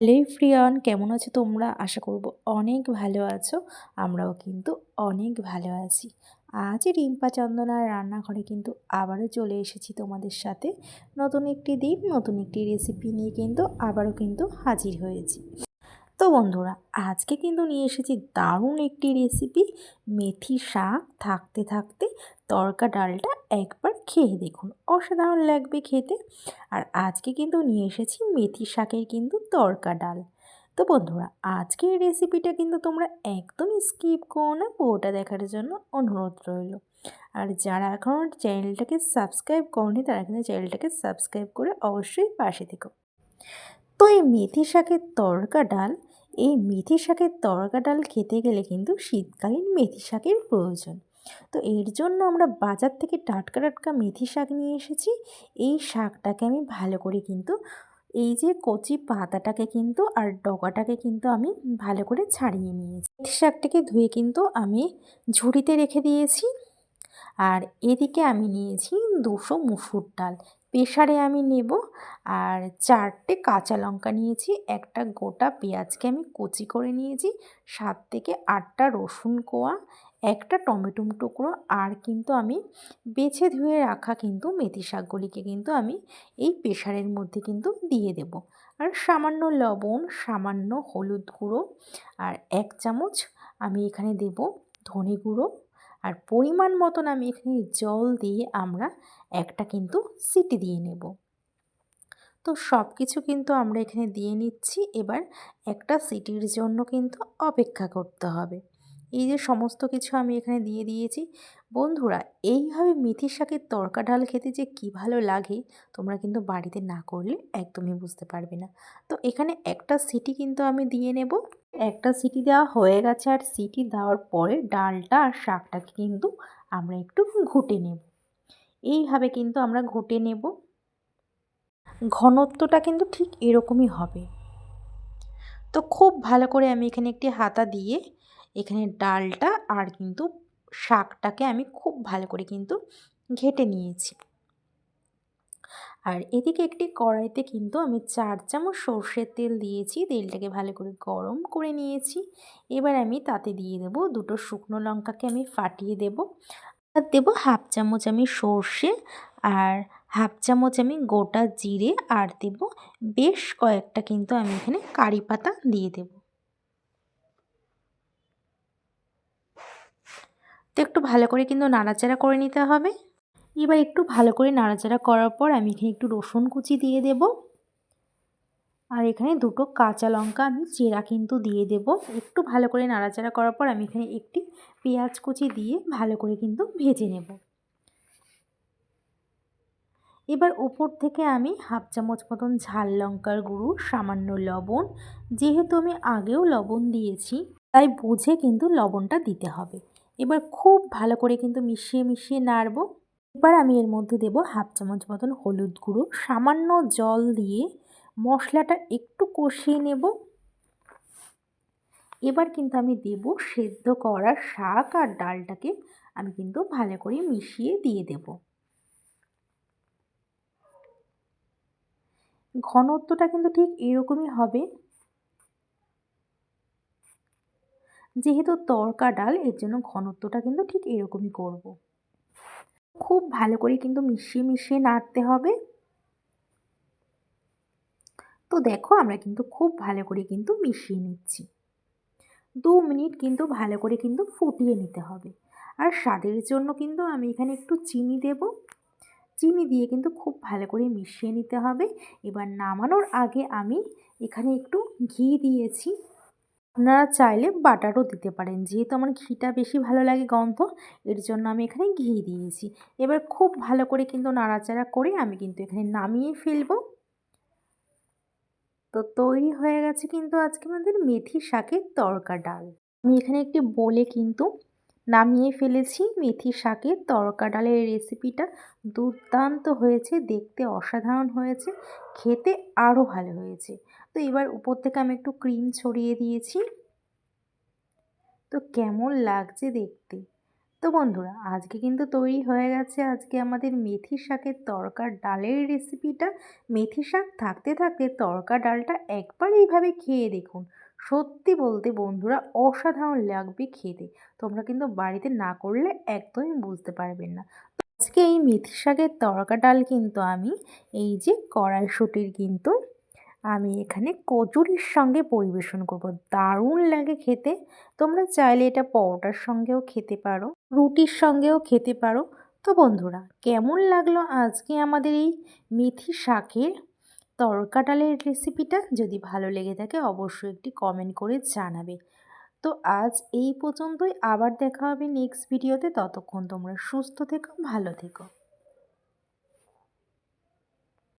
Hello ফ্রিয়ন কেমন আছো তোমরা? আশা করব অনেক ভালো আছো। আমরাও কিন্তু অনেক ভালো আছি। আজ রিম্পা চন্দনার রান্নাঘরে কিন্তু আবারও চলে এসেছি তোমাদের সাথে। নতুন একটি দিন, নতুন একটি রেসিপি নিয়ে কিন্তু আবারও কিন্তু হাজির হয়েছি। তো বন্ধুরা, আজকে কিন্তু নিয়ে এসেছি দারুণ একটি রেসিপি মেথি শাক থাকতে থাকতে তরকা ডালটা একবার খেয়ে দেখুন, অসাধারণ লাগবে খেতে। আর আজকে কিন্তু নিয়ে এসেছি মেথি শাকের কিন্তু তরকা ডাল। তো বন্ধুরা, আজকের রেসিপিটা কিন্তু তোমরা একদম স্কিপ করো না, পুরোটা দেখার জন্য অনুরোধ রইল। আর যারা এখন চ্যানেলটাকে সাবস্ক্রাইব করনি, তারা কিন্তু চ্যানেলটাকে সাবস্ক্রাইব করে অবশ্যই পাশে থেকো। তো এই মেথি শাকের তরকা ডাল এই মেথি শাকের তরকা ডাল খেতে গেলে কিন্তু শীতকালীন মেথি শাকের প্রয়োজন। তো এর জন্য আমরা বাজার থেকে টাটকা টাটকা মেথি শাক নিয়ে এসেছি। এই শাকটাকে আমি ভালো করে কিন্তু এই যে কচি পাতাটাকে কিন্তু আর ডগাটাকে কিন্তু আমি ভালো করে ছাড়িয়ে নিয়েছি। মেথি শাকটাকে ধুয়ে কিন্তু আমি ঝুড়িতে রেখে দিয়েছি। আর এদিকে আমি নিয়েছি দুশো মুসুর ডাল। প্রেশারে আমি নেব। আর চারটে কাঁচা লঙ্কা নিয়েছি, একটা গোটা পেঁয়াজকে আমি কুচি করে নিয়েছি, সাত থেকে আটটা রসুন কোয়া, একটা টমেটোম টুকরো, আর কিন্তু আমি বেছে ধুয়ে রাখা কিন্তু মেথি শাকগুলিকে কিন্তু আমি এই প্রেশারের মধ্যে কিন্তু দিয়ে দেব। আর সামান্য লবণ, সামান্য হলুদ গুঁড়ো, আর এক চামচ আমি এখানে দেব ধনে গুঁড়ো। আর পরিমাণ মতন আমি এখানে জল দিয়ে আমরা একটা কিন্তু সিটি দিয়ে নেব। তো সব কিছু কিন্তু আমরা এখানে দিয়ে নিচ্ছি। এবার একটা সিটির জন্য কিন্তু অপেক্ষা করতে হবে। এই যে সমস্ত কিছু আমি এখানে দিয়ে দিয়েছি। বন্ধুরা, এইভাবে মেথি শাকের তরকা ডাল খেতে যে কী ভালো লাগে, তোমরা কিন্তু বাড়িতে না করলে একদমই বুঝতে পারবে না। তো এখানে একটা সিটি কিন্তু আমি দিয়ে নেব। একটা সিটি দেওয়া হয়ে গেছে আর সিটি দেওয়ার পরে ডালটা আর শাকটাকে কিন্তু আমরা একটু ঘুটে নেব। এইভাবে কিন্তু আমরা ঘুটে নেব। ঘনত্বটা কিন্তু ঠিক এরকমই হবে। তো খুব ভালো করে আমি এখানে একটি হাতা দিয়ে এখানে ডালটা আর কিন্তু শাকটাকে আমি খুব ভালো করে কিন্তু ঘেটে নিয়েছি। আর এদিকে একটি কড়াইতে কিন্তু আমি চার চামচ সর্ষের তেল দিয়েছি, তেলটাকে ভালো করে গরম করে নিয়েছি। এবার আমি তাতে দিয়ে দেব দুটো শুকনো লঙ্কাকে আমি ফাটিয়ে দেব। আর দেবো হাফ চামচ আমি সর্ষে আর হাফ চামচ আমি গোটা জিরে আর দেব বেশ কয়েকটা কিন্তু আমি এখানে কারি পাতা দিয়ে দেব। তো একটু ভালো করে কিন্তু নাড়াচাড়া করে নিতে হবে। এবার একটু ভালো করে নাড়াচাড়া করার পর আমি এখানে একটু রসুন কুচি দিয়ে দেব। আর এখানে দুটো কাঁচা লঙ্কা আমি চেরা কিন্তু দিয়ে দেব। একটু ভালো করে নাড়াচাড়া করার পর আমি এখানে একটি পেঁয়াজ কুচি দিয়ে ভালো করে কিন্তু ভেজে নেব। এবার উপর থেকে আমি হাফ চামচ মতন ঝাল লঙ্কার গুঁড়ো, সামান্য লবণ, যেহেতু আমি আগেও লবণ দিয়েছি, তাই বুঝে কিন্তু লবণটা দিতে হবে। এবার খুব ভালো করে কিন্তু মিশিয়ে মিশিয়ে নাড়ব। এবার আমি এর মধ্যে দেব হাফ চামচ মতন হলুদ গুঁড়ো। সামান্য জল দিয়ে মশলাটা একটু কষিয়ে নেব। এবার কিন্তু আমি দেব সেদ্ধ করা শাক আর ডালটাকে আমি কিন্তু ভালো করে মিশিয়ে দিয়ে দেব। ঘনত্বটা কিন্তু ঠিক এরকমই হবে। যেহেতু তরকা ডাল, এর জন্য ঘনত্বটা কিন্তু ঠিক এরকমই করব। খুব ভালো করে কিন্তু মিশিয়ে মিশিয়ে নাড়তে হবে। তো দেখো, আমরা কিন্তু খুব ভালো করে কিন্তু মিশিয়ে নিচ্ছি। দু মিনিট কিন্তু ভালো করে কিন্তু ফুটিয়ে নিতে হবে। আর স্বাদের জন্য কিন্তু আমি এখানে একটু চিনি দেব। চিনি দিয়ে কিন্তু খুব ভালো করে মিশিয়ে নিতে হবে। এবার নামানোর আগে আমি এখানে একটু ঘি দিয়েছি। আপনারা চাইলে বাটারও দিতে পারেন। যেহেতু আমার ঘিটা বেশি ভালো লাগে গন্ধ, এর জন্য আমি এখানে ঘি দিয়েছি। এবার খুব ভালো করে কিন্তু নাড়াচাড়া করে আমি কিন্তু এখানে নামিয়ে ফেলব। তো তৈরি হয়ে গেছে কিন্তু আজকে আমাদের মেথি শাকের তরকা ডাল। আমি এখানে একটি বলে কিন্তু নামিয়ে ফেলেছি মেথি শাকের তরকা ডালের রেসিপিটা। দুর্দান্ত হয়েছে, দেখতে অসাধারণ হয়েছে, খেতে আরও ভালো হয়েছে। তো এবার উপর থেকে আমি একটু ক্রিম ছড়িয়ে দিয়েছি। তো কেমন লাগছে দেখতে? তো বন্ধুরা, আজকে কিন্তু তৈরি হয়ে গেছে আজকে আমাদের মেথি শাকের তরকা ডালের রেসিপিটা মেথি শাক থাকতে থাকতে তরকা ডালটা একবার এইভাবে খেয়ে দেখুন। সত্যি বলতে বন্ধুরা, অসাধারণ লাগবে খেতে। তোমরা কিন্তু বাড়িতে না করলে একদমই বুঝতে পারবেন না। আজকে এই মেথি শাকের তরকা ডাল কিন্তু আমি, এই যে কড়াইশুটির কিন্তু আমি এখানে কচুরির সঙ্গে পরিবেশন করব। দারুণ লাগে খেতে। তোমরা চাইলে এটা পরোটার সঙ্গেও খেতে পারো, রুটির সঙ্গেও খেতে পারো। তো বন্ধুরা, কেমন লাগল আজকে আমাদের এই মেথি শাকের তরকা ডালের রেসিপিটা? যদি ভালো লেগে থাকে, অবশ্যই একটি কমেন্ট করে জানাবে। তো আজ এই পর্যন্তই। আবার দেখা হবে নেক্সট ভিডিওতে। ততক্ষণ তোমরা সুস্থ থেকো, ভালো থেকো।